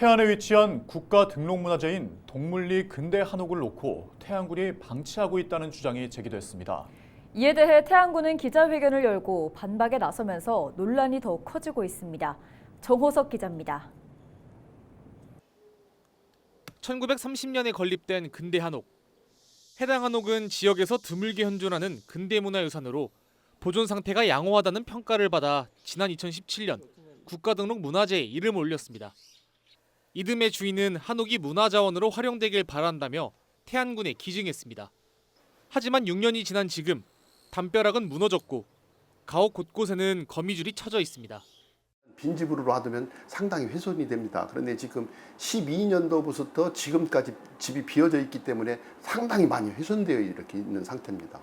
태안에 위치한 국가 등록 문화재인 동물리 근대 한옥을 놓고 태안군이 방치하고 있다는 주장이 제기됐습니다. 이에 대해 태안군은 기자회견을 열고 반박에 나서면서 논란이 더욱 커지고 있습니다. 정호석 기자입니다. 1930년에 건립된 근대 한옥. 해당 한옥은 지역에서 드물게 현존하는 근대 문화유산으로 보존 상태가 양호하다는 평가를 받아 지난 2017년 국가 등록 문화재에 이름을 올렸습니다. 이듬해 주인은 한옥이 문화자원으로 활용되길 바란다며 태안군에 기증했습니다. 하지만 6년이 지난 지금 담벼락은 무너졌고 가옥 곳곳에는 거미줄이 쳐져 있습니다. 빈집으로 놔두면 상당히 훼손이 됩니다. 그런데 지금 12년도부터 지금까지 집이 비어져 있기 때문에 상당히 많이 훼손되어 이렇게 있는 상태입니다.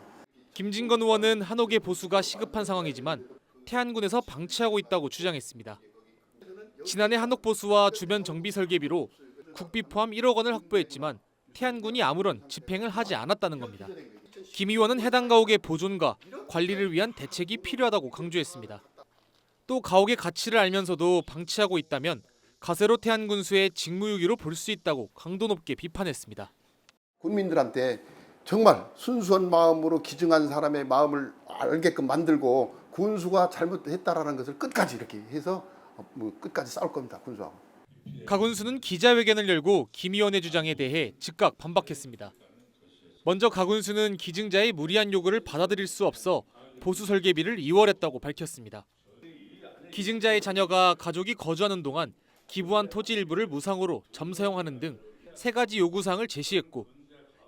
김진건 의원은 한옥의 보수가 시급한 상황이지만 태안군에서 방치하고 있다고 주장했습니다. 지난해 한옥 보수와 주변 정비 설계비로 국비 포함 1억 원을 확보했지만 태안군이 아무런 집행을 하지 않았다는 겁니다. 김 의원은 해당 가옥의 보존과 관리를 위한 대책이 필요하다고 강조했습니다. 또 가옥의 가치를 알면서도 방치하고 있다면 가세로 태안군수의 직무유기로 볼 수 있다고 강도 높게 비판했습니다. 국민들한테 정말 순수한 마음으로 기증한 사람의 마음을 알게끔 만들고 군수가 잘못했다라는 것을 끝까지 이렇게 해서 뭐 끝까지 싸울 겁니다. 군수하고. 가 군수는 기자회견을 열고 김 의원의 주장에 대해 즉각 반박했습니다. 먼저 가 군수는 기증자의 무리한 요구를 받아들일 수 없어 보수 설계비를 2월했다고 밝혔습니다. 기증자의 자녀가 가족이 거주하는 동안 기부한 토지 일부를 무상으로 점사용하는 등 세 가지 요구사항을 제시했고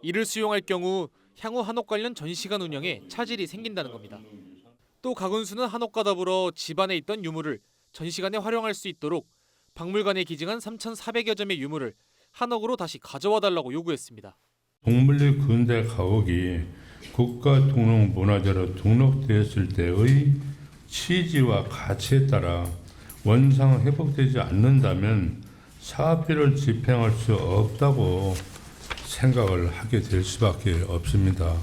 이를 수용할 경우 향후 한옥 관련 전시관 운영에 차질이 생긴다는 겁니다. 또 가군수는 한옥과 더불어 집안에 있던 유물을 전시관에 활용할 수 있도록 박물관에 기증한 3,400여 점의 유물을 한옥으로 다시 가져와 달라고 요구했습니다. 동물리 근대 가옥이 국가 등록 문화재로 등록되었을 때의 취지와 가치에 따라 원상 회복되지 않는다면 사업비를 집행할 수 없다고 생각을 하게 될 수밖에 없습니다.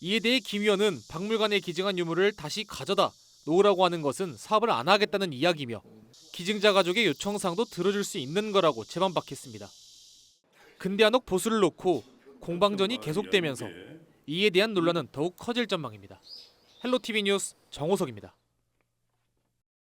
이에 대해 김 의원은 박물관에 기증한 유물을 다시 가져다 놓으라고 하는 것은 사업을 안 하겠다는 이야기며 기증자 가족의 요청사항도 들어줄 수 있는 거라고 재반박했습니다. 근대 한옥 보수를 놓고 공방전이 계속되면서 이에 대한 논란은 더욱 커질 전망입니다. 헬로티비 뉴스 정호석입니다.